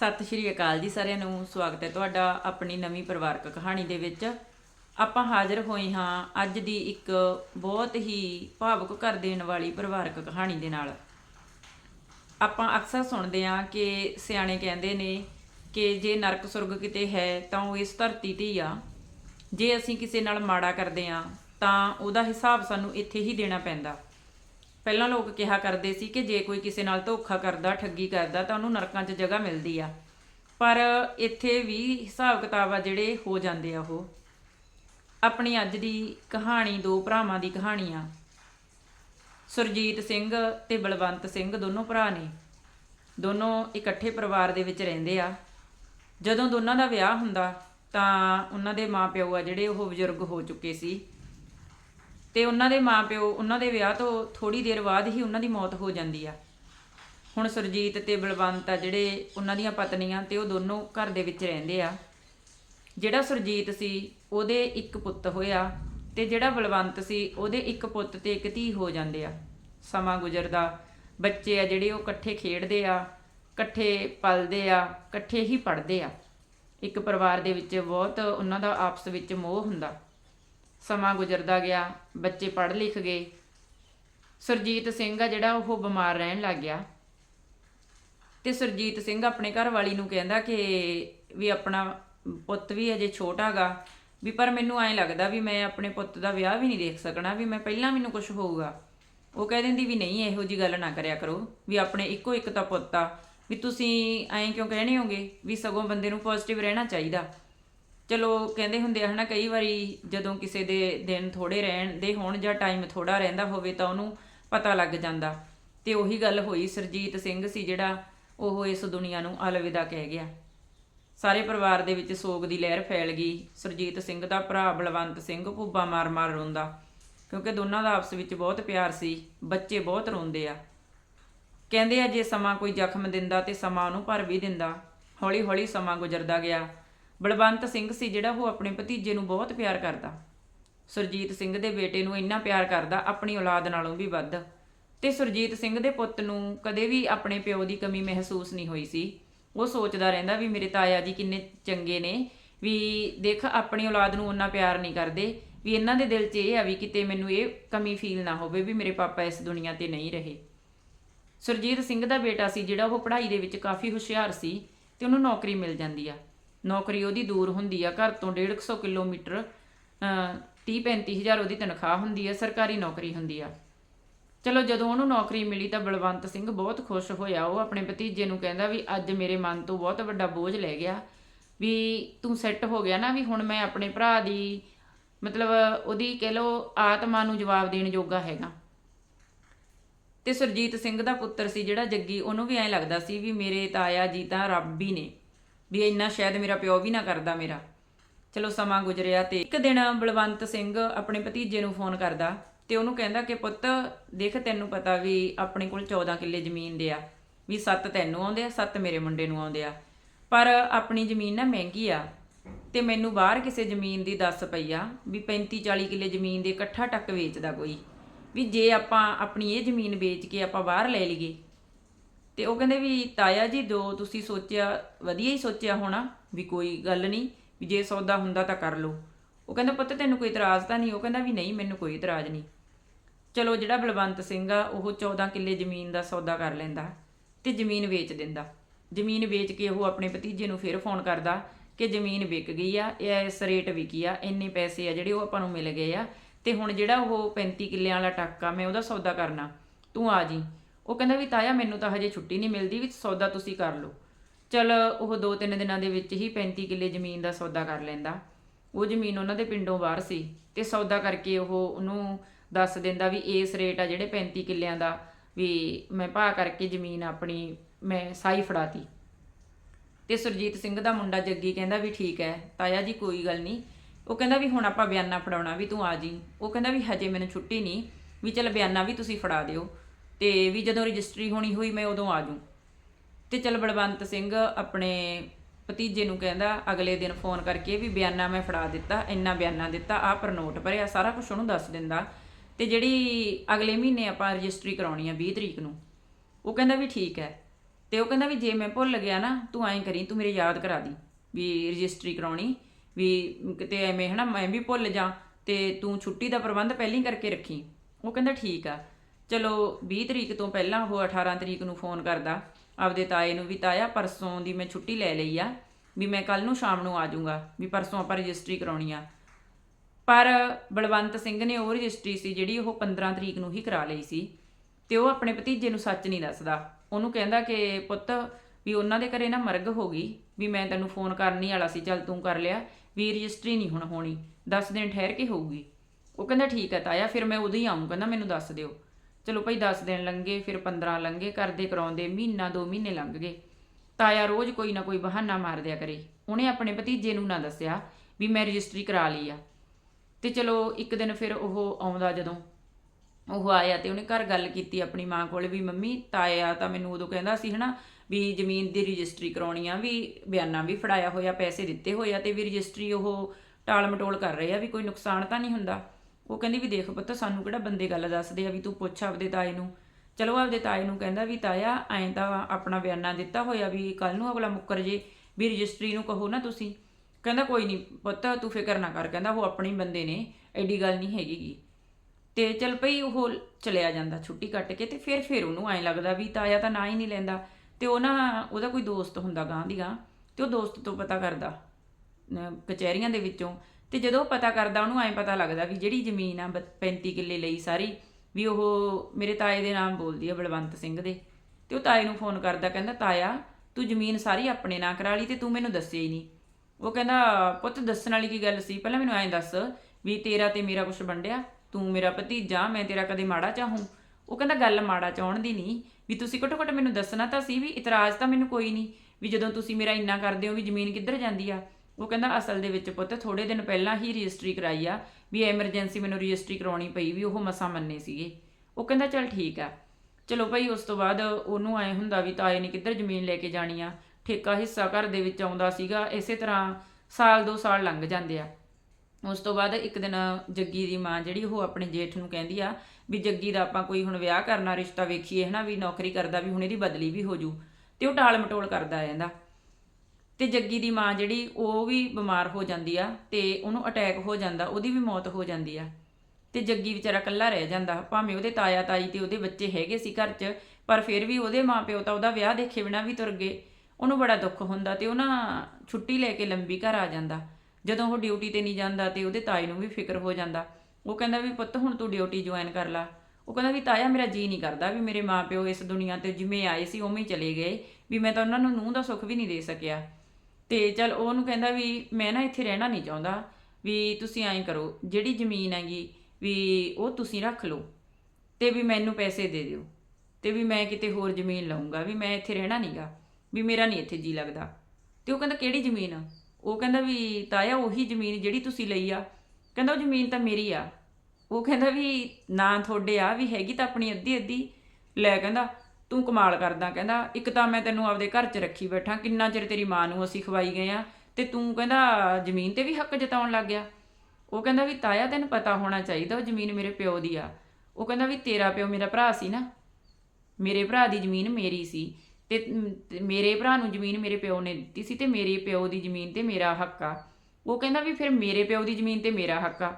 ਸਤਿ ਸ਼੍ਰੀ ਅਕਾਲ ਜੀ ਸਾਰਿਆਂ ਨੂੰ, ਸਵਾਗਤ ਹੈ ਤੁਹਾਡਾ ਆਪਣੀ ਨਵੀਂ ਪਰਿਵਾਰਕ ਕਹਾਣੀ ਦੇ ਵਿੱਚ। ਆਪਾਂ ਹਾਜ਼ਰ ਹੋਏ ਹਾਂ ਅੱਜ ਦੀ ਇੱਕ ਬਹੁਤ ਹੀ ਭਾਵੁਕ ਕਰ ਦੇਣ ਵਾਲੀ ਪਰਿਵਾਰਕ ਕਹਾਣੀ ਦੇ ਨਾਲ। ਆਪਾਂ ਅਕਸਰ ਸੁਣਦੇ ਹਾਂ ਕਿ ਸਿਆਣੇ ਕਹਿੰਦੇ ਨੇ ਕਿ ਜੇ ਨਰਕ ਸੁਰਗ ਕਿਤੇ ਹੈ ਤਾਂ ਉਹ ਇਸ ਧਰਤੀ ਤੇ ਹੀ ਆ। ਜੇ ਅਸੀਂ ਕਿਸੇ ਨਾਲ ਮਾੜਾ ਕਰਦੇ ਹਾਂ ਤਾਂ ਉਹਦਾ ਹਿਸਾਬ ਸਾਨੂੰ ਇੱਥੇ ਹੀ ਦੇਣਾ ਪੈਂਦਾ। ਪਹਿਲਾਂ ਲੋਕ ਕਿਹਾ ਕਰਦੇ ਸੀ ਕਿ ਜੇ ਕੋਈ ਕਿਸੇ ਨਾਲ ਧੋਖਾ ਕਰਦਾ, ਠੱਗੀ ਕਰਦਾ, ਤਾਂ ਉਹਨੂੰ ਨਰਕਾਂ 'ਚ ਜਗ੍ਹਾ ਮਿਲਦੀ ਆ। ਪਰ ਇੱਥੇ ਵੀ ਹਿਸਾਬ ਕਿਤਾਬ ਆ ਜਿਹੜੇ ਹੋ ਜਾਂਦੇ ਆ ਉਹ। ਆਪਣੀ ਅੱਜ ਦੀ ਕਹਾਣੀ, ਦੋ ਭਰਾਵਾਂ ਦੀ ਕਹਾਣੀ ਆ ਸੁਰਜੀਤ ਸਿੰਘ ਤੇ ਬਲਵੰਤ ਸਿੰਘ ਦੋਨੋਂ ਭਰਾ ਨੇ। ਦੋਨੋਂ ਇਕੱਠੇ ਪਰਿਵਾਰ ਦੇ ਵਿੱਚ ਰਹਿੰਦੇ ਆ। ਜਦੋਂ ਦੋਨਾਂ ਦਾ ਵਿਆਹ ਹੁੰਦਾ, ਤਾਂ ਉਹਨਾਂ ਦੇ ਮਾਪਿਓ ਆ ਜਿਹੜੇ ਉਹ ਬਜ਼ੁਰਗ ਹੋ ਚੁੱਕੇ ਸੀ। ਤੇ ਉਹਨਾਂ ਦੇ ਮਾਪਿਓ ਉਹਨਾਂ ਦੇ ਵਿਆਹ ਤੋਂ ਥੋੜੀ ਦੇਰ ਬਾਅਦ ਹੀ ਉਹਨਾਂ ਦੀ ਮੌਤ ਹੋ ਜਾਂਦੀ ਆ। ਹੁਣ ਸੁਰਜੀਤ ਤੇ ਬਲਵੰਤ ਆ ਜਿਹੜੇ ਉਹਨਾਂ ਦੀਆਂ ਪਤਨੀਆਂ ਤੇ ਉਹ ਦੋਨੋਂ ਘਰ ਦੇ ਵਿੱਚ ਰਹਿੰਦੇ ਆ। ਜਿਹੜਾ ਸੁਰਜੀਤ ਸੀ, ਉਹਦੇ ਇੱਕ ਪੁੱਤ ਹੋਇਆ ਤੇ ਜਿਹੜਾ ਬਲਵੰਤ ਸੀ, ਉਹਦੇ ਇੱਕ ਪੁੱਤ ਤੇ ਇੱਕ ਧੀ ਹੋ ਜਾਂਦੇ ਆ। ਸਮਾਂ ਗੁਜ਼ਰਦਾ, ਬੱਚੇ ਆ ਜਿਹੜੇ ਉਹ ਇਕੱਠੇ ਖੇਡਦੇ ਆ, ਇਕੱਠੇ ਪਲਦੇ ਆ, ਇਕੱਠੇ ਹੀ ਪੜ੍ਹਦੇ ਆ। ਇੱਕ ਪਰਿਵਾਰ ਦੇ ਵਿੱਚ ਬਹੁਤ ਉਹਨਾਂ ਦਾ ਆਪਸ ਵਿੱਚ ਮੋਹ ਹੁੰਦਾ। ਸਮਾਂ ਗੁਜ਼ਰਦਾ ਗਿਆ, ਬੱਚੇ ਪੜ੍ਹ ਲਿਖ ਗਏ। ਸੁਰਜੀਤ ਸਿੰਘ ਆ ਜਿਹੜਾ ਉਹ ਬਿਮਾਰ ਰਹਿਣ ਲੱਗ ਗਿਆ। ਤੇ ਸੁਰਜੀਤ ਸਿੰਘ ਆਪਣੇ ਘਰ ਵਾਲੀ ਨੂੰ ਕਹਿੰਦਾ ਕਿ ਵੀ ਆਪਣਾ ਪੁੱਤ ਵੀ ਅਜੇ ਛੋਟਾਗਾ ਵੀ ਪਰ ਮੈਨੂੰ ਐਂ ਲੱਗਦਾ ਵੀ ਮੈਂ ਆਪਣੇ ਪੁੱਤ ਦਾ ਵਿਆਹ ਵੀ ਨਹੀਂ ਦੇਖ ਸਕਣਾ, ਵੀ ਮੈਂ ਪਹਿਲਾਂ ਮੈਨੂੰ ਕੁਝ ਹੋਊਗਾ। ਉਹ ਕਹਿ ਦਿੰਦੀ ਵੀ ਨਹੀਂ, ਇਹੋ ਜੀ ਗੱਲ ਨਾ ਕਰਿਆ ਕਰੋ, ਵੀ ਆਪਣੇ ਇੱਕੋ ਇੱਕ ਤਾਂ ਪੁੱਤ ਆ, ਵੀ ਤੁਸੀਂ ਐਂ ਕਿਉਂ ਕਹਿਣੇ ਹੋਗੇ, ਵੀ ਸਗੋਂ ਬੰਦੇ ਨੂੰ ਪੋਜ਼ਿਟਿਵ ਰਹਿਣਾ ਚਾਹੀਦਾ। ਚਲੋ ਕਹਿੰਦੇ ਹੁੰਦੇ ਆ ਹਨਾ, ਕਈ ਵਾਰੀ ਜਦੋਂ ਕਿਸੇ ਦੇ ਦਿਨ ਥੋੜੇ ਰਹਿਣ ਦੇ ਹੋਣ ਜਾਂ ਟਾਈਮ ਥੋੜਾ ਰਹਿੰਦਾ ਹੋਵੇ ਤਾਂ ਉਹਨੂੰ ਪਤਾ ਲੱਗ ਜਾਂਦਾ। ਤੇ ਉਹੀ ਗੱਲ ਹੋਈ, ਸਰਜੀਤ ਸਿੰਘ ਸੀ ਜਿਹੜਾ ਉਹ ਇਸ ਦੁਨੀਆ ਨੂੰ ਅਲਵਿਦਾ ਕਹਿ ਗਿਆ। ਸਾਰੇ ਪਰਿਵਾਰ ਦੇ ਵਿੱਚ ਸੋਗ ਦੀ ਲਹਿਰ ਫੈਲ ਗਈ। ਸਰਜੀਤ ਸਿੰਘ ਦਾ ਭਰਾ ਬਲਵੰਤ ਸਿੰਘ ਭੁੱਬਾ ਮਾਰ-ਮਾਰ ਰੋਂਦਾ, ਕਿਉਂਕਿ ਦੋਨਾਂ ਦਾ ਆਪਸ ਵਿੱਚ ਬਹੁਤ ਪਿਆਰ ਸੀ, ਬੱਚੇ ਬਹੁਤ ਰੋਂਦੇ ਆ। ਕਹਿੰਦੇ ਆ, ਜੇ ਸਮਾਂ ਕੋਈ ਜ਼ਖਮ ਦਿੰਦਾ ਤੇ ਸਮਾਂ ਉਹਨੂੰ ਭਰ ਵੀ ਦਿੰਦਾ, ਹੌਲੀ-ਹੌਲੀ ਸਮਾਂ ਗੁਜ਼ਰਦਾ ਗਿਆ। ਬਲਵੰਤ ਸਿੰਘ ਸੀ ਜਿਹੜਾ ਉਹ ਆਪਣੇ ਭਤੀਜੇ ਨੂੰ ਬਹੁਤ ਪਿਆਰ ਕਰਦਾ। ਸੁਰਜੀਤ ਸਿੰਘ ਦੇ ਬੇਟੇ ਨੂੰ ਇੰਨਾ ਪਿਆਰ ਕਰਦਾ, ਆਪਣੀ ਔਲਾਦ ਨਾਲੋਂ ਵੀ ਵੱਧ। ਤੇ ਸੁਰਜੀਤ ਸਿੰਘ ਦੇ ਪੁੱਤ ਨੂੰ ਕਦੇ ਵੀ ਆਪਣੇ ਪਿਓ ਦੀ ਕਮੀ ਮਹਿਸੂਸ ਨਹੀਂ ਹੋਈ ਸੀ। ਉਹ ਸੋਚਦਾ ਰਹਿੰਦਾ ਵੀ ਮੇਰੇ ਤਾਇਆ ਜੀ ਕਿੰਨੇ ਚੰਗੇ ਨੇ, ਵੀ ਦੇਖ ਆਪਣੀ ਔਲਾਦ ਨੂੰ ਉਹਨਾਂ ਪਿਆਰ ਨਹੀਂ ਕਰਦੇ, ਵੀ ਇਹਨਾਂ ਦੇ ਦਿਲ 'ਚ ਇਹ ਆ ਵੀ ਕਿਤੇ ਮੈਨੂੰ ਇਹ ਕਮੀ ਫੀਲ ਨਾ ਹੋਵੇ ਵੀ ਮੇਰੇ ਪਾਪਾ ਇਸ ਦੁਨੀਆ ਤੇ ਨਹੀਂ ਰਹੇ। ਸੁਰਜੀਤ ਸਿੰਘ ਦਾ ਬੇਟਾ ਸੀ ਜਿਹੜਾ ਉਹ ਪੜ੍ਹਾਈ ਦੇ ਵਿੱਚ ਕਾਫੀ ਹੁਸ਼ਿਆਰ ਸੀ ਤੇ ਉਹਨੂੰ ਨੌਕਰੀ ਮਿਲ ਜਾਂਦੀ ਆ। ਨੌਕਰੀ ਉਹਦੀ ਦੂਰ ਹੁੰਦੀ ਆ, ਘਰ ਤੋਂ 150 ਕਿਲੋਮੀਟਰ 30 35000 ਉਹਦੀ ਤਨਖਾਹ ਹੁੰਦੀ ਆ, ਸਰਕਾਰੀ ਨੌਕਰੀ ਹੁੰਦੀ ਆ। ਚਲੋ ਜਦੋਂ ਉਹਨੂੰ ਨੌਕਰੀ ਮਿਲੀ ਤਾਂ ਬਲਵੰਤ ਸਿੰਘ ਬਹੁਤ ਖੁਸ਼ ਹੋਇਆ। ਉਹ ਆਪਣੇ ਭਤੀਜੇ ਨੂੰ ਕਹਿੰਦਾ ਵੀ ਅੱਜ ਮੇਰੇ ਮਨ ਤੋਂ ਬਹੁਤ ਵੱਡਾ ਬੋਝ ਲੈ ਗਿਆ ਵੀ ਤੂੰ ਸੈੱਟ ਹੋ ਗਿਆ ਨਾ ਵੀ ਹੁਣ ਮੈਂ ਆਪਣੇ ਭਰਾ ਦੀ ਮਤਲਬ ਉਹਦੀ ਕਹਿ ਲੋ ਆਤਮਾ ਨੂੰ ਜਵਾਬ ਦੇਣ ਜੋਗਾ ਹੈਗਾ। ਤੇ ਸੁਰਜੀਤ ਸਿੰਘ ਦਾ ਪੁੱਤਰ ਸੀ ਜਿਹੜਾ ਜੱਗੀ, ਉਹਨੂੰ ਵੀ ਐਂ ਲੱਗਦਾ ਸੀ ਵੀ ਮੇਰੇ ਤਾਇਆ ਜੀ ਤਾਂ ਰੱਬ ਹੀ ਨੇ। ਵੀ ਇੰਨਾ ਸ਼ਾਇਦ ਮੇਰਾ ਪਿਓ ਵੀ ਨਾ ਕਰਦਾ ਮੇਰਾ। ਚਲੋ ਸਮਾਂ ਗੁਜ਼ਰਿਆ ਤੇ ਇੱਕ ਦਿਨ ਬਲਵੰਤ ਸਿੰਘ ਆਪਣੇ ਭਤੀਜੇ ਨੂੰ ਫੋਨ ਕਰਦਾ ਤੇ ਉਹਨੂੰ ਕਹਿੰਦਾ ਕਿ ਪੁੱਤ, ਦੇਖ ਤੈਨੂੰ ਪਤਾ ਵੀ ਆਪਣੇ ਕੋਲ 14 ਕਿੱਲੇ ਜ਼ਮੀਨ ਦੇ ਆ, ਵੀ 7 ਤੈਨੂੰ ਆਉਂਦੇ ਆ 7 ਮੇਰੇ ਮੁੰਡੇ ਨੂੰ ਆਉਂਦੇ ਆ। ਪਰ ਆਪਣੀ ਜ਼ਮੀਨ ਨਾ ਮਹਿੰਗੀ ਆ ਤੇ ਮੈਨੂੰ ਬਾਹਰ ਕਿਸੇ ਜ਼ਮੀਨ ਦੀ ਦੱਸ ਪਈ ਆ ਵੀ 35 40 ਕਿੱਲੇ ਜ਼ਮੀਨ ਦੇ ਇਕੱਠਾ ਟੱਕ ਵੇਚਦਾ ਕੋਈ। ਵੀ ਜੇ ਆਪਾਂ ਆਪਣੀ ਇਹ ਜ਼ਮੀਨ ਵੇਚ ਕੇ ਆਪਾਂ ਬਾਹਰ ਲੈ ਲਈਏ ਤੇ ਉਹ ਕਹਿੰਦੇ ਵੀ ਤਾਇਆ ਜੀ, ਜੋ ਤੁਸੀਂ ਸੋਚਿਆ, ਵਧੀਆ ਹੀ ਸੋਚਿਆ ਹੋਣਾ ਵੀ ਕੋਈ ਗੱਲ ਨਹੀਂ, ਵੀ ਜੇ ਸੌਦਾ ਹੁੰਦਾ ਤਾਂ ਕਰ ਲਓ। ਉਹ ਕਹਿੰਦਾ, ਪੁੱਤ, ਤੈਨੂੰ ਕੋਈ ਇਤਰਾਜ਼ ਤਾਂ ਨਹੀਂ? ਉਹ ਕਹਿੰਦਾ ਵੀ ਨਹੀਂ, ਮੈਨੂੰ ਕੋਈ ਇਤਰਾਜ਼ ਨਹੀਂ। ਚਲੋ, ਜਿਹੜਾ ਬਲਵੰਤ ਸਿੰਘ ਆ, ਉਹ 14 ਕਿੱਲੇ ਜ਼ਮੀਨ ਦਾ ਸੌਦਾ ਕਰ ਲੈਂਦਾ ਤੇ ਜ਼ਮੀਨ ਵੇਚ ਦਿੰਦਾ। ਜ਼ਮੀਨ ਵੇਚ ਕੇ ਉਹ ਆਪਣੇ ਭਤੀਜੇ ਨੂੰ ਫਿਰ ਫੋਨ ਕਰਦਾ ਕਿ ਜ਼ਮੀਨ ਵਿਕ ਗਈ ਆ, ਇਹ ਇਸ ਰੇਟ ਵਿਕੀ ਆ, ਇੰਨੇ ਪੈਸੇ ਆ ਜਿਹੜੇ ਉਹ ਆਪਾਂ ਨੂੰ ਮਿਲ ਗਏ ਆ ਤੇ ਹੁਣ ਜਿਹੜਾ ਉਹ 35 ਕਿੱਲਿਆਂ ਵਾਲਾ ਟੱਕ, ਮੈਂ ਉਹਦਾ ਸੌਦਾ ਕਰਨਾ, ਤੂੰ ਆ ਜੀ। ਉਹ ਕਹਿੰਦਾ ਵੀ ਤਾਇਆ, ਮੈਨੂੰ ਤਾਂ ਹਜੇ ਛੁੱਟੀ ਨਹੀਂ ਮਿਲਦੀ, ਵੀ ਸੌਦਾ ਤੁਸੀਂ ਕਰ ਲਓ। ਚਲ ਉਹ 2-3 ਦਿਨਾਂ ਦੇ ਵਿੱਚ ਹੀ 35 ਕਿੱਲੇ ਜ਼ਮੀਨ ਦਾ ਸੌਦਾ ਕਰ ਲੈਂਦਾ। ਉਹ ਜ਼ਮੀਨ ਉਹਨਾਂ ਦੇ ਪਿੰਡੋਂ ਬਾਹਰ ਸੀ ਤੇ ਸੌਦਾ ਕਰਕੇ ਉਹ ਉਹਨੂੰ ਦੱਸ ਦਿੰਦਾ ਵੀ ਇਸ ਰੇਟ ਆ ਜਿਹੜੇ 35 ਕਿੱਲਿਆਂ ਦਾ, ਵੀ ਮੈਂ ਭਾਅ ਕਰਕੇ ਜ਼ਮੀਨ ਆਪਣੀ ਮੈਂ ਸਾਈ ਫੜਾਤੀ। ਤੇ ਸੁਰਜੀਤ ਸਿੰਘ ਦਾ ਮੁੰਡਾ ਜੱਗੀ ਕਹਿੰਦਾ ਵੀ ਠੀਕ ਹੈ, ਤਾਇਆ ਜੀ ਕੋਈ ਗੱਲ ਨਹੀਂ। ਉਹ ਕਹਿੰਦਾ ਵੀ ਹੁਣ ਆਪਾਂ ਬਿਆਨਾ ਫੜਾਉਣਾ ਵੀ ਤੂੰ ਆ ਜੀ। ਉਹ ਕਹਿੰਦਾ ਵੀ ਹਜੇ ਮੈਨੂੰ ਛੁੱਟੀ ਨਹੀਂ, ਵੀ ਚਲ ਬਿਆਨਾ ਵੀ ਤੁਸੀਂ ਫੜਾ ਦਿਓ। ਤੇ ਵੀ ਜਦੋਂ ਰਜਿਸਟਰੀ ਹੋਣੀ ਹੋਈ ਮੈਂ ਉਦੋਂ ਆ ਜੂ ਤੇ ਚਲ ਬਲਵੰਤ ਸਿੰਘ ਆਪਣੇ ਭਤੀਜੇ ਨੂੰ ਕਹਿੰਦਾ, ਅਗਲੇ ਦਿਨ ਫੋਨ ਕਰਕੇ ਵੀ ਬਿਆਨਾ ਮੈਂ ਫੜਾ ਦਿੱਤਾ, ਇੰਨਾ ਬਿਆਨਾ ਦਿੱਤਾ, ਆਹ ਪਰ ਨੋਟ ਭਰਿਆ, ਸਾਰਾ ਕੁਝ ਉਹਨੂੰ ਦੱਸ ਦਿੰਦਾ। ਤੇ ਜਿਹੜੀ ਅਗਲੇ ਮਹੀਨੇ ਆਪਾਂ ਰਜਿਸਟਰੀ ਕਰਾਉਣੀ ਆ 20 ਤਰੀਕ ਨੂੰ, ਉਹ ਕਹਿੰਦਾ ਵੀ ਠੀਕ ਹੈ। ਤੇ ਉਹ ਕਹਿੰਦਾ ਵੀ ਜੇ ਮੈਂ ਭੁੱਲ ਗਿਆ ਨਾ, ਤੂੰ ਐਂ ਕਰੀ, ਤੂੰ ਮੇਰੇ ਯਾਦ ਕਰਾ ਦੀ ਵੀ ਰਜਿਸਟਰੀ ਕਰਾਉਣੀ, ਵੀ ਕਿਤੇ ਐਵੇਂ ਹਨਾ, ਮੈਂ ਵੀ ਭੁੱਲ ਜਾ ਤੇ ਤੂੰ ਛੁੱਟੀ ਦਾ ਪ੍ਰਬੰਧ ਪਹਿਲਾਂ ਹੀ ਕਰਕੇ ਰੱਖੀ। ਉਹ ਕਹਿੰਦਾ ਠੀਕ ਆ। ਚਲੋ 20 ਤਰੀਕ ਤੋਂ ਪਹਿਲਾਂ ਉਹ 18 ਤਰੀਕ ਨੂੰ ਫੋਨ ਕਰਦਾ। ਆਪਦੇ ਤਾਏ ਨੂੰ ਵੀ, ਤਾਇਆ, ਪਰਸੋਂ ਦੀ ਮੈਂ ਛੁੱਟੀ ਲੈ ਲਈ ਆ, ਵੀ ਮੈਂ ਕੱਲ ਨੂੰ ਸ਼ਾਮ ਨੂੰ ਆ ਜਾਊਂਗਾ, ਵੀ ਪਰਸੋਂ ਆਪਾਂ ਰਜਿਸਟਰੀ ਕਰਾਉਣੀ ਆ। ਪਰ ਬਲਵੰਤ ਸਿੰਘ ਨੇ ਉਹ ਰਜਿਸਟਰੀ ਸੀ ਜਿਹੜੀ ਉਹ 15 ਤਰੀਕ ਨੂੰ ਹੀ ਕਰਾ ਲਈ ਸੀ ਤੇ ਉਹ ਆਪਣੇ ਭਤੀਜੇ ਨੂੰ ਸੱਚ ਨਹੀਂ ਦੱਸਦਾ। ਉਹਨੂੰ ਕਹਿੰਦਾ ਕਿ, ਪੁੱਤ, ਵੀ ਉਹਨਾਂ ਦੇ ਘਰੇ ਨਾ ਮਰਗ ਹੋ ਗਈ, ਵੀ ਮੈਂ ਤੈਨੂੰ ਫੋਨ ਕਰਨੀ ਵਾਲਾ ਸੀ, ਚੱਲ ਤੂੰ ਕਰ ਲਿਆ, ਵੀ ਰਜਿਸਟਰੀ ਨਹੀਂ ਹੁਣ ਹੋਣੀ 10 ਦਿਨ ਠਹਿਰ ਕੇ ਹੋਊਗੀ। ਉਹ ਕਹਿੰਦਾ, ਠੀਕ ਹੈ ਤਾਇਆ, ਫਿਰ ਮੈਂ ਉਦੋਂ ਹੀ ਆਊਂ, ਕਹਿੰਦਾ ਮੈਨੂੰ ਦੱਸ ਦਿਓ। ਚਲੋ ਭਾਈ 10 ਦਿਨ ਲੰਘੇ, ਫਿਰ 15 ਲੰਘੇ, ਕਰਦੇ ਕਰਾਉਂਦੇ, ਮਹੀਨਾ ਦੋ ਮਹੀਨੇ ਲੰਘ ਗਏ। ਤਾਇਆ ਰੋਜ਼ ਕੋਈ ਨਾ ਕੋਈ ਬਹਾਨਾ ਮਾਰ ਦਿਆ ਕਰੇ। ਉਹਨੇ ਆਪਣੇ ਭਤੀਜੇ ਨੂੰ ਨਾ ਦੱਸਿਆ ਵੀ ਮੈਂ ਰਜਿਸਟਰੀ ਕਰਾ ਲਈ ਆ। ਤੇ ਚਲੋ ਇੱਕ ਦਿਨ ਫਿਰ ਉਹ ਆਉਂਦਾ ਜਦੋਂ ਉਹ ਆਇਆ ਤੇ ਉਹਨੇ ਘਰ ਗੱਲ ਕੀਤੀ ਆਪਣੀ ਮਾਂ ਕੋਲ ਵੀ, ਮੰਮੀ, ਤਾਇਆ ਤਾਂ ਮੈਨੂੰ ਉਦੋਂ ਕਹਿੰਦਾ ਸੀ ਹਨਾ ਵੀ ਜ਼ਮੀਨ ਦੀ ਰਜਿਸਟਰੀ ਕਰਾਉਣੀ ਆ, ਵੀ ਬਿਆਨਾ ਵੀ ਫੜਾਇਆ ਹੋਇਆ, ਪੈਸੇ ਦਿੱਤੇ ਹੋਏ ਆ ਤੇ ਵੀ ਰਜਿਸਟਰੀ ਉਹ ਟਾਲ ਮਟੋਲ ਕਰ ਰਹੇ ਆ, ਵੀ ਕੋਈ ਨੁਕਸਾਨ ਤਾਂ ਨਹੀਂ ਹੁੰਦਾ? ਉਹ ਕਹਿੰਦੀ ਵੀ ਦੇਖ ਪੁੱਤ, ਸਾਨੂੰ ਕਿਹੜਾ ਬੰਦੇ ਗੱਲ ਦੱਸਦੇ ਆ ਵੀ ਤੂੰ ਪੁੱਛ ਆਪਦੇ ਤਾਏ ਨੂੰ। ਚਲੋ ਆਪਦੇ ਤਾਏ ਨੂੰ ਕਹਿੰਦਾ ਵੀ ਤਾਇਆ, ਐਂ ਤਾਂ ਆਪਣਾ ਬਿਆਨਾ ਦਿੱਤਾ ਹੋਇਆ ਵੀ ਕੱਲ ਨੂੰ ਅਗਲਾ ਮੁੱਕਰ ਜੇ, ਵੀ ਰਜਿਸਟਰੀ ਨੂੰ ਕਹੋ ਨਾ ਤੁਸੀਂ। ਕਹਿੰਦਾ ਕੋਈ ਨਹੀਂ ਪੁੱਤ, ਤੂੰ ਫਿਕਰ ਨਾ ਕਰ, ਕਹਿੰਦਾ ਉਹ ਆਪਣੇ ਬੰਦੇ ਨੇ, ਐਡੀ ਗੱਲ ਨਹੀਂ ਹੈਗੀਗੀ ਤੇ ਚਲ ਪਈ ਉਹ ਚਲਿਆ ਜਾਂਦਾ ਛੁੱਟੀ ਕੱਟ ਕੇ ਤੇ ਫਿਰ ਫਿਰ ਉਹਨੂੰ ਐਂ ਲੱਗਦਾ ਵੀ ਤਾਇਆ ਤਾਂ ਨਾ ਹੀ ਨਹੀਂ ਲੈਂਦਾ। ਤੇ ਉਹ ਨਾ, ਉਹਦਾ ਕੋਈ ਦੋਸਤ ਹੁੰਦਾ ਗਾਂ ਦੀ ਗਾਂ ਤੇ ਉਹ ਦੋਸਤ ਤੋਂ ਪਤਾ ਕਰਦਾ ਕਚਹਿਰੀਆਂ ਦੇ ਵਿੱਚੋਂ ਤੇ ਜਦੋਂ ਪਤਾ ਕਰਦਾ, ਉਹਨੂੰ ਐਂ ਪਤਾ ਲੱਗਦਾ ਵੀ ਜਿਹੜੀ ਜ਼ਮੀਨ ਆ, ਬ- 35 ਕਿੱਲੇ ਲਈ ਸਾਰੀ, ਵੀ ਉਹ ਮੇਰੇ ਤਾਏ ਦੇ ਨਾਮ ਬੋਲਦੀ ਆ ਬਲਵੰਤ ਸਿੰਘ ਦੇ। ਤੇ ਉਹ ਤਾਏ ਨੂੰ ਫੋਨ ਕਰਦਾ, ਕਹਿੰਦਾ, ਤਾਇਆ, ਤੂੰ ਜ਼ਮੀਨ ਸਾਰੀ ਆਪਣੇ ਨਾਂ ਕਰਾ ਲਈ ਤੇ ਤੂੰ ਮੈਨੂੰ ਦੱਸਿਆ ਹੀ ਨਹੀਂ। ਉਹ ਕਹਿੰਦਾ, ਪੁੱਤ, ਦੱਸਣ ਵਾਲੀ ਕੀ ਗੱਲ ਸੀ? ਪਹਿਲਾਂ ਮੈਨੂੰ ਐਂ ਦੱਸ ਵੀ ਤੇਰਾ ਤੇ ਮੇਰਾ ਕੁਝ ਵੰਡਿਆ? ਤੂੰ ਮੇਰਾ ਭਤੀਜਾ, ਮੈਂ ਤੇਰਾ ਕਦੇ ਮਾੜਾ ਚਾਹੂੰ? ਉਹ ਕਹਿੰਦਾ, ਗੱਲ ਮਾੜਾ ਚਾਹਣ ਦੀ ਨਹੀਂ, ਵੀ ਤੁਸੀਂ ਘੱਟੋ ਘੱਟ ਮੈਨੂੰ ਦੱਸਣਾ ਤਾਂ ਸੀ ਵੀ ਇਤਰਾਜ਼ ਤਾਂ ਮੈਨੂੰ ਕੋਈ ਨਹੀਂ, ਵੀ ਜਦੋਂ ਤੁਸੀਂ ਮੇਰਾ ਇੰਨਾ ਕਰਦੇ ਹੋ ਵੀ ਜ਼ਮੀਨ ਕਿੱਧਰ ਜਾਂਦੀ ਆ? ਉਹ ਕਹਿੰਦਾ ਅਸਲ ਦੇ ਵਿੱਚ ਪੁੱਤ ਥੋੜੇ ਦਿਨ ਪਹਿਲਾਂ ਹੀ ਰਜਿਸਟਰੀ ਕਰਾਈ ਆ, ਵੀ ਐਮਰਜੈਂਸੀ ਮੈਨੂੰ ਰਜਿਸਟਰੀ ਕਰਾਉਣੀ ਪਈ ਵੀ ਉਹ ਮਸਾ ਮੰਨੇ ਸੀਗੇ। ਉਹ ਕਹਿੰਦਾ ਚੱਲ ਠੀਕ ਆ। ਚਲੋ ਭਾਈ, ਉਸ ਤੋਂ ਬਾਅਦ ਉਹਨੂੰ ਐ ਹੁੰਦਾ ਵੀ ਤਾਏ ਨੇ ਕਿੱਧਰ ਜ਼ਮੀਨ ਲੈ ਕੇ ਜਾਣੀ ਆ। ਠੇਕਾ ਹਿੱਸਾ ਘਰ ਦੇ ਵਿੱਚ ਆਉਂਦਾ ਸੀਗਾ, ਇਸੇ ਤਰ੍ਹਾਂ ਸਾਲ ਦੋ ਸਾਲ ਲੰਘ ਜਾਂਦੇ ਆ। ਉਸ ਤੋਂ ਬਾਅਦ ਇੱਕ ਦਿਨ ਜੱਗੀ ਦੀ ਮਾਂ ਜਿਹੜੀ, ਉਹ ਆਪਣੇ ਜੇਠ ਨੂੰ ਕਹਿੰਦੀ ਆ ਵੀ ਜੱਗੀ ਦਾ ਆਪਾਂ ਕੋਈ ਹੁਣ ਵਿਆਹ ਕਰਨਾ, ਰਿਸ਼ਤਾ ਵੇਖੀਏ ਹਨਾ, ਵੀ ਨੌਕਰੀ ਕਰਦਾ ਵੀ ਹੁਣ ਇਹਦੀ ਬਦਲੀ ਵੀ ਹੋ ਜੂ। ਤੇ ਉਹ ਟਾਲ ਮਟੋਲ ਕਰਦਾ ਰਹਿੰਦਾ। ਤੇ ਜੱਗੀ ਦੀ ਮਾਂ ਜਿਹੜੀ, ਉਹ ਵੀ ਬਿਮਾਰ ਹੋ ਜਾਂਦੀ ਆ ਤੇ ਉਹਨੂੰ ਅਟੈਕ ਹੋ ਜਾਂਦਾ, ਉਹਦੀ ਵੀ ਮੌਤ ਹੋ ਜਾਂਦੀ ਆ। ਤੇ ਜੱਗੀ ਵਿਚਾਰਾ ਇਕੱਲਾ ਰਹਿ ਜਾਂਦਾ, ਭਾਵੇਂ ਉਹਦੇ ਤਾਇਆ ਤਾਈ ਤੇ ਉਹਦੇ ਬੱਚੇ ਹੈਗੇ ਸੀ ਘਰ 'ਚ, ਪਰ ਫਿਰ ਵੀ ਉਹਦੇ ਮਾਪਿਓ ਤਾਂ ਉਹਦਾ ਵਿਆਹ ਦੇਖੇ ਬਿਨਾਂ ਵੀ ਤੁਰ ਗਏ। ਉਹਨੂੰ ਬੜਾ ਦੁੱਖ ਹੁੰਦਾ ਤੇ ਉਹ ਨਾ ਛੁੱਟੀ ਲੈ ਕੇ ਲੰਬੀ ਘਰ ਆ ਜਾਂਦਾ। ਜਦੋਂ ਉਹ ਡਿਊਟੀ ਤੇ ਨਹੀਂ ਜਾਂਦਾ ਤੇ ਉਹਦੇ ਤਾਏ ਨੂੰ ਵੀ ਫਿਕਰ ਹੋ ਜਾਂਦਾ। ਉਹ ਕਹਿੰਦਾ ਵੀ, ਪੁੱਤ, ਹੁਣ ਤੂੰ ਡਿਊਟੀ ਜੁਆਇਨ ਕਰ ਲਾ। ਉਹ ਕਹਿੰਦਾ ਵੀ, ਤਾਇਆ ਮੇਰਾ ਜੀ ਨਹੀਂ ਕਰਦਾ ਵੀ ਮੇਰੇ ਮਾਪਿਓ ਇਸ ਦੁਨੀਆ ਤੇ ਜਿਵੇਂ ਆਏ ਸੀ, ਉਵੇਂ ਹੀ ਚਲੇ ਗਏ। ਵੀ ਮੈਂ ਤਾਂ ਉਹਨਾਂ ਨੂੰ ਨੂੰਹ ਦਾ ਸੁੱਖ ਵੀ ਨਹੀਂ ਦੇ ਸਕਿਆ। ਤੇ ਚਲ ਉਹਨੂੰ ਕਹਿੰਦਾ ਵੀ ਮੈਂ ਨਾ ਇੱਥੇ ਰਹਿਣਾ ਨਹੀਂ ਚਾਹੁੰਦਾ, ਵੀ ਤੁਸੀਂ ਐਂ ਕਰੋ, ਜਿਹੜੀ ਜ਼ਮੀਨ ਹੈਗੀ ਵੀ ਉਹ ਤੁਸੀਂ ਰੱਖ ਲਓ ਤੇ ਵੀ ਮੈਨੂੰ ਪੈਸੇ ਦੇ ਦਿਓ ਤੇ ਵੀ ਮੈਂ ਕਿਤੇ ਹੋਰ ਜ਼ਮੀਨ ਲਵਾਂਗਾ ਵੀ ਮੈਂ ਇੱਥੇ ਰਹਿਣਾ ਨਹੀਂਗਾ, ਵੀ ਮੇਰਾ ਨਹੀਂ ਇੱਥੇ ਜੀ ਲੱਗਦਾ। ਤੇ ਉਹ ਕਹਿੰਦਾ ਕਿਹੜੀ ਜ਼ਮੀਨ? ਆ ਉਹ ਕਹਿੰਦਾ ਵੀ ਤਾਇਆ ਉਹੀ ਜ਼ਮੀਨ ਜਿਹੜੀ ਤੁਸੀਂ ਲਈ ਆ। ਕਹਿੰਦਾ ਉਹ ਜ਼ਮੀਨ ਤਾਂ ਮੇਰੀ ਆ। ਉਹ ਕਹਿੰਦਾ ਵੀ ਨਾ ਤੁਹਾਡੇ ਆ ਵੀ ਹੈਗੀ ਤਾਂ ਆਪਣੀ ਅੱਧੀ ਅੱਧੀ ਲੈ ਕਹਿੰਦਾ ਤੂੰ ਕਮਾਲ ਕਰਦਾ, ਕਹਿੰਦਾ, ਇੱਕ ਤਾਂ ਮੈਂ ਤੈਨੂੰ ਆਪਦੇ ਘਰ 'ਚ ਰੱਖੀ ਬੈਠਾ, ਕਿੰਨਾ ਚਿਰ ਤੇਰੀ ਮਾਂ ਨੂੰ ਅਸੀਂ ਖਵਾਈ ਗਏ ਆ, ਤੇ ਤੂੰ ਕਹਿੰਦਾ, ਜ਼ਮੀਨ ਤੇ ਵੀ ਹੱਕ ਜਤਾਉਣ ਲੱਗ ਗਿਆ। ਉਹ ਕਹਿੰਦਾ ਵੀ ਤਾਇਆ, ਤੈਨੂੰ ਪਤਾ ਹੋਣਾ ਚਾਹੀਦਾ, ਉਹ ਜ਼ਮੀਨ ਮੇਰੇ ਪਿਓ ਦੀ ਆ। ਉਹ ਕਹਿੰਦਾ ਵੀ ਤੇਰਾ ਪਿਓ ਮੇਰਾ ਭਰਾ ਸੀ ਨਾ। ਮੇਰੇ ਭਰਾ ਦੀ ਜ਼ਮੀਨ ਮੇਰੀ ਸੀ, ਤੇ ਮੇਰੇ ਭਰਾ ਨੂੰ ਜ਼ਮੀਨ ਮੇਰੇ ਪਿਓ ਨੇ ਦਿੱਤੀ ਸੀ, ਤੇ ਮੇਰੇ ਪਿਓ ਦੀ ਜ਼ਮੀਨ ਤੇ ਮੇਰਾ ਹੱਕ ਆ। ਉਹ ਕਹਿੰਦਾ ਵੀ ਫਿਰ ਮੇਰੇ ਪਿਓ ਦੀ ਜ਼ਮੀਨ ਤੇ ਮੇਰਾ ਹੱਕ ਆ।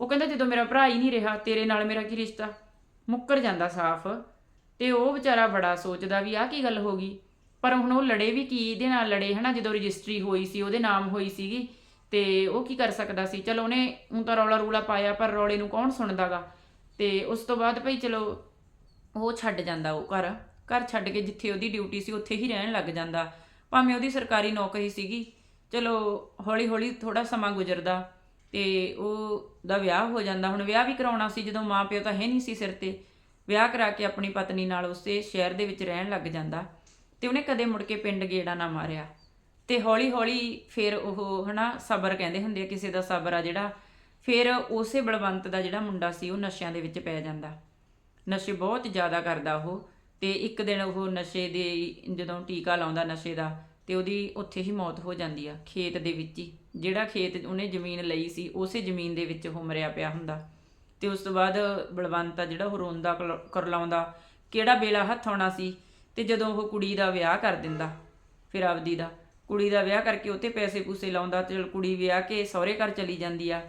ਉਹ ਕਹਿੰਦਾ ਜਦੋਂ ਮੇਰਾ ਭਰਾ ਹੀ ਨਹੀਂ ਰਿਹਾ, ਤੇਰੇ ਨਾਲ ਮੇਰਾ ਕੀ ਰਿਸ਼ਤਾ? ਮੁੱਕਰ ਜਾਂਦਾ ਸਾਫ਼। ਤੇ ਉਹ ਵਿਚਾਰਾ ਬੜਾ ਸੋਚਦਾ ਵੀ ਆਹ ਕੀ ਗੱਲ ਹੋ ਗਈ। ਪਰ ਹੁਣ ਉਹ ਲੜੇ ਵੀ ਕੀ? ਇਹਦੇ ਨਾਲ ਲੜੇ ਹਨਾ? ਜਦੋਂ ਰਜਿਸਟਰੀ ਹੋਈ ਸੀ, ਉਹਦੇ ਨਾਮ ਹੋਈ ਸੀਗੀ। ਤੇ ਉਹ ਕੀ ਕਰ ਸਕਦਾ ਸੀ? ਚਲੋ ਉਹਨੇ ਹੁਣ ਤਾਂ ਰੌਲਾ ਰੂਲਾ ਪਾਇਆ, ਪਰ ਰੌਲੇ ਨੂੰ ਕੌਣ ਸੁਣਦਾਗਾ? ਤੇ ਉਸ ਤੋਂ ਬਾਅਦ ਭਈ ਚਲੋ ਉਹ ਛੱਡ ਜਾਂਦਾ ਉਹ ਘਰ। ਘਰ ਛੱਡ ਕੇ ਜਿੱਥੇ ਉਹਦੀ ਡਿਊਟੀ ਸੀ, ਉੱਥੇ ਹੀ ਰਹਿਣ ਲੱਗ ਜਾਂਦਾ। ਭਾਵੇਂ ਉਹਦੀ ਸਰਕਾਰੀ ਨੌਕਰੀ ਸੀਗੀ। ਚਲੋ ਹੌਲੀ ਹੌਲੀ ਥੋੜਾ ਸਮਾਂ ਗੁਜ਼ਰਦਾ ਤੇ ਉਹ ਦਾ ਵਿਆਹ ਹੋ ਜਾਂਦਾ। ਹੁਣ ਵਿਆਹ ਵੀ ਕਰਾਉਣਾ ਸੀ, ਜਦੋਂ ਮਾਂ ਪਿਓ ਤਾਂ ਹੈ ਨਹੀਂ ਸੀ ਸਿਰ ਤੇ। ਵਿਆਹ ਕਰਾ ਕੇ ਆਪਣੀ ਪਤਨੀ ਨਾਲ ਉਸੇ ਸ਼ਹਿਰ ਦੇ ਵਿੱਚ ਰਹਿਣ ਲੱਗ ਜਾਂਦਾ ਤੇ ਉਹਨੇ ਕਦੇ ਮੁੜ ਕੇ ਪਿੰਡ ਗੇੜਾ ਨਾ ਮਾਰਿਆ। ਤੇ ਹੌਲੀ ਹੌਲੀ ਫਿਰ ਉਹ ਹਨਾ ਸਬਰ ਕਹਿੰਦੇ ਹੁੰਦੇ ਆ, ਕਿਸੇ ਦਾ ਸਬਰ ਆ ਜਿਹੜਾ, ਫਿਰ ਉਸੇ ਬਲਵੰਤ ਦਾ ਜਿਹੜਾ ਮੁੰਡਾ ਸੀ ਉਹ ਨਸ਼ਿਆਂ ਦੇ ਵਿੱਚ ਪੈ ਜਾਂਦਾ। ਨਸ਼ੇ ਬਹੁਤ ਜ਼ਿਆਦਾ ਕਰਦਾ ਉਹ ਤੇ ਇੱਕ ਦਿਨ ਉਹ ਨਸ਼ੇ ਦੇ ਜਦੋਂ ਟੀਕਾ ਲਾਉਂਦਾ ਨਸ਼ੇ ਦਾ ਤੇ ਉਹਦੀ ਉੱਥੇ ਹੀ ਮੌਤ ਹੋ ਜਾਂਦੀ ਆ, ਖੇਤ ਦੇ ਵਿੱਚ ਹੀ। ਜਿਹੜਾ ਖੇਤ ਉਹਨੇ ਜ਼ਮੀਨ ਲਈ ਸੀ, ਉਸੇ ਜ਼ਮੀਨ ਦੇ ਵਿੱਚ ਉਹ ਮਰਿਆ ਪਿਆ ਹੁੰਦਾ। ਤੇ ਉਸ ਤੋਂ ਬਾਅਦ ਬਲਵੰਤ ਆ ਜਿਹੜਾ ਉਹ ਰੋਂਦਾ ਕਲ- ਕਰਲਾਉਂਦਾ, ਕਿਹੜਾ ਵੇਲਾ ਹੱਥ ਆਉਣਾ ਸੀ ਤੇ ਜਦੋਂ ਉਹ ਕੁੜੀ ਦਾ ਵਿਆਹ ਕਰ ਦਿੰਦਾ, ਫਿਰ ਆਪਦੀ ਦਾ, ਕੁੜੀ ਦਾ ਵਿਆਹ ਕਰਕੇ ਉੱਤੇ ਪੈਸੇ ਪੂਸੇ ਲਾਉਂਦਾ ਤੇ ਕੁੜੀ ਵਿਆਹ ਕੇ ਸਹੁਰੇ ਘਰ ਚਲੀ ਜਾਂਦੀ ਆ।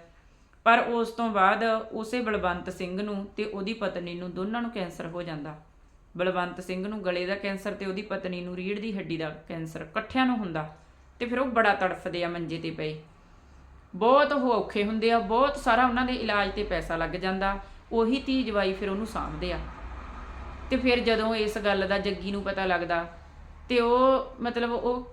ਪਰ ਉਸ ਤੋਂ ਬਾਅਦ ਉਸੇ ਬਲਵੰਤ ਸਿੰਘ ਨੂੰ ਤੇ ਉਹਦੀ ਪਤਨੀ ਨੂੰ ਦੋਨਾਂ ਨੂੰ ਕੈਂਸਰ ਹੋ ਜਾਂਦਾ। ਬਲਵੰਤ ਸਿੰਘ ਨੂੰ ਗਲੇ ਦਾ ਕੈਂਸਰ ਤੇ ਉਹਦੀ ਪਤਨੀ ਨੂੰ ਰੀੜ੍ਹ ਦੀ ਹੱਡੀ ਦਾ ਕੈਂਸਰ, ਇਕੱਠਿਆਂ ਨੂੰ ਹੁੰਦਾ ਤੇ ਫਿਰ ਉਹ ਬੜਾ ਤੜਫਦੇ ਆ ਮੰਜੇ ਤੇ ਪਏ। ਬਹੁਤ ਉਹ ਔਖੇ ਹੁੰਦੇ ਆ, ਬਹੁਤ ਸਾਰਾ ਉਹਨਾਂ ਦੇ ਇਲਾਜ ਤੇ ਪੈਸਾ ਲੱਗ ਜਾਂਦਾ, ਉਹੀ ਧੀ ਜਵਾਈ ਫਿਰ ਉਹਨੂੰ ਸਾਂਭਦੇ ਆ। ਤੇ ਫਿਰ ਜਦੋਂ ਇਸ ਗੱਲ ਦਾ ਜੱਗੀ ਨੂੰ ਪਤਾ ਲੱਗਦਾ, ਤੇ ਉਹ ਮਤਲਬ ਉਹ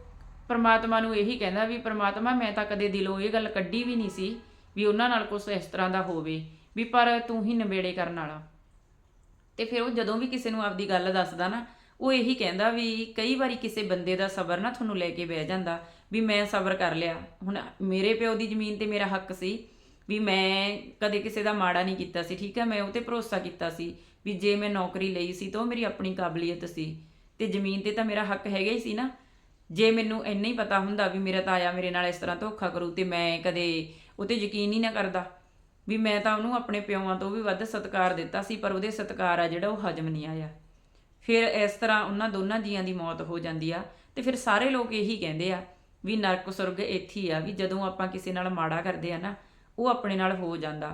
ਪ੍ਰਮਾਤਮਾ ਨੂੰ ਇਹੀ ਕਹਿੰਦਾ ਵੀ ਪ੍ਰਮਾਤਮਾ, ਮੈਂ ਤਾਂ ਕਦੇ ਦਿਲੋਂ ਇਹ ਗੱਲ ਕੱਢੀ ਵੀ ਨਹੀਂ ਸੀ ਵੀ ਉਹਨਾਂ ਨਾਲ ਕੁਝ ਇਸ ਤਰ੍ਹਾਂ ਦਾ ਹੋਵੇ, ਵੀ ਪਰ ਤੂੰ ਹੀ ਨਵੇੜੇ ਕਰਨ ਵਾਲਾ। ਤੇ ਫਿਰ ਉਹ ਜਦੋਂ ਵੀ ਕਿਸੇ ਨੂੰ ਆਪਦੀ ਗੱਲ ਦੱਸਦਾ ਨਾ ਉਹ ਇਹੀ ਕਹਿੰਦਾ ਵੀ ਕਈ ਵਾਰੀ ਕਿਸੇ ਬੰਦੇ ਦਾ ਸਬਰ ਨਾ ਤੁਹਾਨੂੰ ਲੈ ਕੇ ਬਹਿ ਜਾਂਦਾ ਵੀ ਮੈਂ ਸਬਰ ਕਰ ਲਿਆ। ਹੁਣ ਮੇਰੇ ਪਿਓ ਦੀ ਜ਼ਮੀਨ ਤੇ ਮੇਰਾ ਹੱਕ ਸੀ ਵੀ ਮੈਂ ਕਦੇ ਕਿਸੇ ਦਾ ਮਾੜਾ ਨਹੀਂ ਕੀਤਾ ਸੀ, ਠੀਕ ਹੈ ਮੈਂ ਉਹ ਤੇ ਭਰੋਸਾ ਕੀਤਾ ਸੀ ਵੀ ਜੇ ਮੈਂ ਨੌਕਰੀ ਲਈ ਸੀ ਤਾਂ ਉਹ ਮੇਰੀ ਆਪਣੀ ਕਾਬਲੀਅਤ ਸੀ। ਤੇ ਜ਼ਮੀਨ ਤੇ ਤਾਂ ਮੇਰਾ ਹੱਕ ਹੈਗਾ ਹੀ ਸੀ ਨਾ। ਜੇ ਮੈਨੂੰ ਇੰਨਾ ਹੀ ਪਤਾ ਹੁੰਦਾ ਵੀ ਮੇਰਾ ਤਾਇਆ ਮੇਰੇ ਨਾਲ ਇਸ ਤਰ੍ਹਾਂ ਧੋਖਾ ਕਰੂ ਤੇ ਮੈਂ ਕਦੇ ਉਹ ਤੇ ਯਕੀਨ ਹੀ ਨਾ ਕਰਦਾ ਵੀ ਮੈਂ ਤਾਂ ਉਹਨੂੰ ਆਪਣੇ ਪਿਓਾਂ ਤੋਂ ਵੀ ਵੱਧ ਸਤਿਕਾਰ ਦਿੱਤਾ ਸੀ, ਪਰ ਉਹਦੇ ਸਤਿਕਾਰ ਆ ਜਿਹੜਾ ਉਹ ਹਜਮ ਨਹੀਂ ਆਇਆ। ਫਿਰ ਇਸ ਤਰ੍ਹਾਂ ਉਹਨਾਂ ਦੋਨਾਂ ਜੀਆਂ ਦੀ ਮੌਤ ਹੋ ਜਾਂਦੀ ਆ ਤੇ ਫਿਰ ਸਾਰੇ ਲੋਕ ਇਹੀ ਕਹਿੰਦੇ ਆ ਵੀ ਨਰਕ ਸੁਰਗ ਇੱਥੇ ਆ, ਵੀ ਜਦੋਂ ਆਪਾਂ ਕਿਸੇ ਨਾਲ ਮਾੜਾ ਕਰਦੇ ਆ ਨਾ, ਉਹ ਆਪਣੇ ਨਾਲ ਹੋ ਜਾਂਦਾ।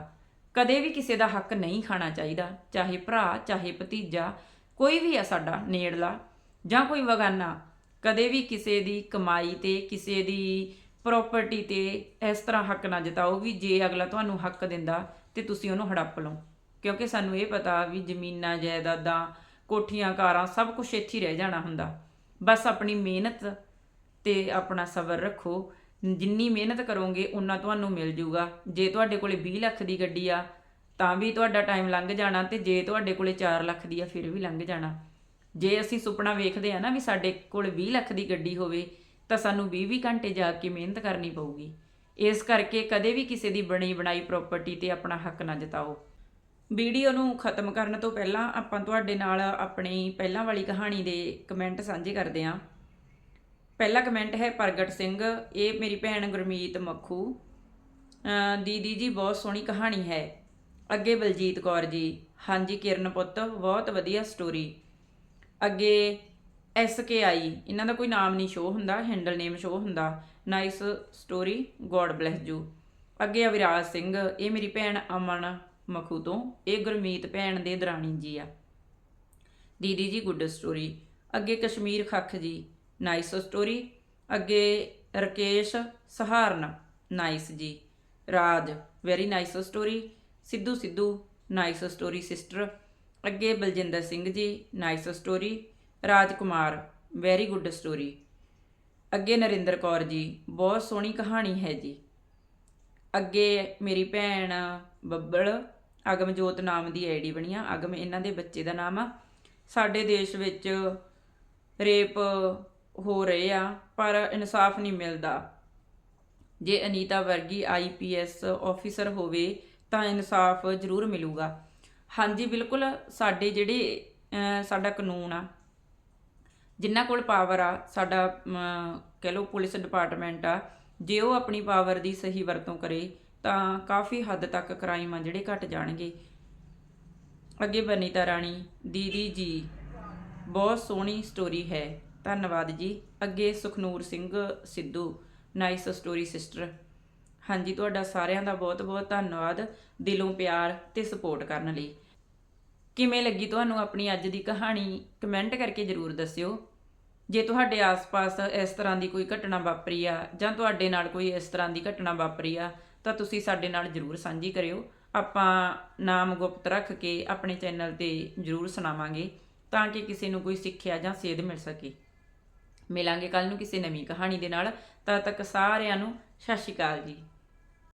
ਕਦੇ ਵੀ ਕਿਸੇ ਦਾ ਹੱਕ ਨਹੀਂ ਖਾਣਾ ਚਾਹੀਦਾ, ਚਾਹੇ ਭਰਾ, ਚਾਹੇ ਭਤੀਜਾ, ਕੋਈ ਵੀ ਆ ਸਾਡਾ ਨੇੜਲਾ ਜਾਂ ਕੋਈ ਵਗਾਨਾ ਕਦੇ ਵੀ ਕਿਸੇ ਦੀ ਕਮਾਈ ਤੇ, ਕਿਸੇ ਦੀ ਪ੍ਰਾਪਰਟੀ ਤੇ ਇਸ ਤਰ੍ਹਾਂ ਹੱਕ ਨਾ ਜਤਾਓ ਵੀ ਜੇ ਅਗਲਾ ਤੁਹਾਨੂੰ ਹੱਕ ਦਿੰਦਾ ਤੇ ਤੁਸੀਂ ਉਹਨੂੰ ਹੜੱਪ ਲਓ। ਕਿਉਂਕਿ ਸਾਨੂੰ ਇਹ ਪਤਾ ਵੀ ਜ਼ਮੀਨਾਂ, ਜਾਇਦਾਦਾਂ ਕੋਠੀਆਂ, ਕਾਰਾਂ, ਸਭ ਕੁਝ ਇੱਥੇ ਰਹਿ ਜਾਣਾ ਹੁੰਦਾ। ਬਸ ਆਪਣੀ ਮਿਹਨਤ ਤੇ ਆਪਣਾ ਸਬਰ ਰੱਖੋ। ਜਿੰਨੀ ਮਿਹਨਤ ਕਰੋਗੇ ਉਨਾ ਤੁਹਾਨੂੰ ਮਿਲ ਜੂਗਾ। ਜੇ ਤੁਹਾਡੇ ਕੋਲੇ 20 ਲੱਖ ਦੀ ਗੱਡੀ ਆ, ਤਾਂ ਵੀ ਤੁਹਾਡਾ ਟਾਈਮ ਲੰਘ ਜਾਣਾ ਤੇ ਜੇ ਤੁਹਾਡੇ ਕੋਲੇ 4 ਲੱਖ ਦੀ ਆ, ਫਿਰ ਵੀ ਲੰਘ ਜਾਣਾ। ਜੇ ਅਸੀਂ ਸੁਪਨਾ ਵੇਖਦੇ ਆ ਨਾ ਵੀ ਸਾਡੇ ਕੋਲ 20 ਲੱਖ ਦੀ ਗੱਡੀ ਹੋਵੇ, ਤਾਂ ਸਾਨੂੰ 20-20 ਘੰਟੇ ਜਾ ਕੇ ਮਿਹਨਤ ਕਰਨੀ ਪਊਗੀ। ਇਸ ਕਰਕੇ ਕਦੇ ਵੀ ਕਿਸੇ ਦੀ ਬਣੀ ਬਣਾਈ ਪ੍ਰਾਪਰਟੀ ਤੇ ਆਪਣਾ ਹੱਕ ਨਾ ਜਤਾਓ। ਵੀਡੀਓ ਨੂੰ ਖਤਮ ਕਰਨ ਤੋਂ ਪਹਿਲਾਂ ਆਪਾਂ ਤੁਹਾਡੇ ਨਾਲ ਆਪਣੀ ਪਹਿਲਾਂ ਵਾਲੀ ਕਹਾਣੀ ਦੇ ਕਮੈਂਟ ਸਾਂਝੇ ਕਰਦੇ ਹਾਂ। ਪਹਿਲਾ ਕਮੈਂਟ ਹੈ ਪ੍ਰਗਟ ਸਿੰਘ, ਇਹ ਮੇਰੀ ਭੈਣ ਗੁਰਮੀਤ ਮੱਖੂ। ਦੀਦੀ ਜੀ, ਬਹੁਤ ਸੋਹਣੀ ਕਹਾਣੀ ਹੈ। ਅੱਗੇ ਬਲਜੀਤ ਕੌਰ ਜੀ, ਹਾਂਜੀ ਕਿਰਨ ਪੁੱਤ, ਬਹੁਤ ਵਧੀਆ ਸਟੋਰੀ ਅੱਗੇ ਐਸ ਕੇ ਆਈ, ਇਹਨਾਂ ਦਾ ਕੋਈ ਨਾਮ ਨਹੀਂ ਸ਼ੋ ਹੁੰਦਾ ਹੈਂਡਲ ਨੇਮ ਸ਼ੋ ਹੁੰਦਾ। Nice story God bless you ਅੱਗੇ ਅਵਿਰਾਜ ਸਿੰਘ, ਇਹ ਮੇਰੀ ਭੈਣ ਅਮਨ ਮਖੂ ਤੋਂ, ਇਹ ਗੁਰਮੀਤ ਭੈਣ ਦੇ ਦਰਾਣੀ ਜੀ ਆ। ਦੀਦੀ ਜੀ ਗੁੱਡ ਸਟੋਰੀ। ਅੱਗੇ ਕਸ਼ਮੀਰ ਖੱਖ ਜੀ, ਨਾਈਸ ਸਟੋਰੀ। ਅੱਗੇ ਰਕੇਸ਼ ਸਹਾਰਨ, ਨਾਈਸ ਜੀ। Raj very nice story Sidhu Sidhu nice story sister ਅੱਗੇ Baljinder Singh ji nice story Rajkumar very good story ਅੱਗੇ ਨਰਿੰਦਰ ਕੌਰ ਜੀ, ਬਹੁਤ ਸੋਹਣੀ ਕਹਾਣੀ ਹੈ ਜੀ। ਅੱਗੇ ਮੇਰੀ ਭੈਣ ਬੱਬਲ ਅਗਮਜੋਤ ਨਾਮ ਦੀ ਆਈਡੀ ਬਣੀ ਆ। ਅਗਮ ਇਹਨਾਂ ਦੇ ਬੱਚੇ ਦਾ ਨਾਮ ਆ। ਸਾਡੇ ਦੇਸ਼ ਵਿੱਚ ਰੇਪ ਹੋ ਰਹੇ ਆ, ਪਰ ਇਨਸਾਫ ਨਹੀਂ ਮਿਲਦਾ। ਜੇ ਅਨੀਤਾ ਵਰਗੀ ਆਈਪੀਐਸ ਆਫੀਸਰ ਹੋਵੇ, ਤਾਂ ਇਨਸਾਫ ਜ਼ਰੂਰ ਮਿਲੂਗਾ। ਹਾਂਜੀ, ਬਿਲਕੁਲ ਸਾਡੇ ਜਿਹੜੇ ਸਾਡਾ ਕਾਨੂੰਨ ਆ, ਜਿਨ੍ਹਾਂ ਕੋਲ ਪਾਵਰ ਆ, ਸਾਡਾ ਕਹਿ ਲਓ ਪੁਲਿਸ ਡਿਪਾਰਟਮੈਂਟ ਆ, ਜੇ ਉਹ ਆਪਣੀ ਪਾਵਰ ਦੀ ਸਹੀ ਵਰਤੋਂ ਕਰੇ ਤਾਂ ਕਾਫੀ ਹੱਦ ਤੱਕ ਕ੍ਰਾਈਮ ਆ ਜਿਹੜੇ ਘਟ ਜਾਣਗੇ। ਅੱਗੇ ਬਨੀਤਾ ਰਾਣੀ, ਦੀਦੀ ਜੀ, ਬਹੁਤ ਸੋਹਣੀ ਸਟੋਰੀ ਹੈ। ਧੰਨਵਾਦ ਜੀ। ਅੱਗੇ Sukhnoor Singh Sidhu nice story sister ਹਾਂਜੀ, ਤੁਹਾਡਾ ਸਾਰਿਆਂ ਦਾ ਬਹੁਤ-ਬਹੁਤ ਧੰਨਵਾਦ। ਦਿਲੋਂ ਪਿਆਰ ਤੇ ਸਪੋਰਟ ਕਰਨ ਲਈ। ਕਿਵੇਂ ਲੱਗੀ ਤੁਹਾਨੂੰ ਆਪਣੀ ਅੱਜ ਦੀ ਕਹਾਣੀ? ਕਮੈਂਟ ਕਰਕੇ ਜਰੂਰ ਦੱਸਿਓ। ਜੇ ਤੁਹਾਡੇ ਆਸ-ਪਾਸ ਇਸ ਤਰ੍ਹਾਂ ਦੀ ਕੋਈ ਘਟਨਾ ਵਾਪਰੀ ਆ ਜਾਂ ਤੁਹਾਡੇ ਨਾਲ ਕੋਈ ਇਸ ਤਰ੍ਹਾਂ ਦੀ ਘਟਨਾ ਵਾਪਰੀ ਆ ਤਾਂ ਤੁਸੀਂ ਸਾਡੇ ਨਾਲ ਜਰੂਰ ਸਾਂਝੀ ਕਰਿਓ। ਆਪਾਂ ਨਾਮ ਗੁਪਤ ਰੱਖ ਕੇ ਆਪਣੇ ਚੈਨਲ ਤੇ ਜਰੂਰ ਸੁਣਾਵਾਂਗੇ ਤਾਂ ਕਿ ਕਿਸੇ ਨੂੰ ਕੋਈ ਸਿੱਖਿਆ ਜਾਂ ਸੇਧ ਮਿਲ ਸਕੇ। ਮਿਲਾਂਗੇ ਕੱਲ ਨੂੰ ਕਿਸੇ ਨਵੀਂ ਕਹਾਣੀ ਦੇ ਨਾਲ। ਤਦ ਤੱਕ ਸਾਰਿਆਂ ਨੂੰ ਸਤਿ ਸ਼੍ਰੀ ਅਕਾਲ ਜੀ।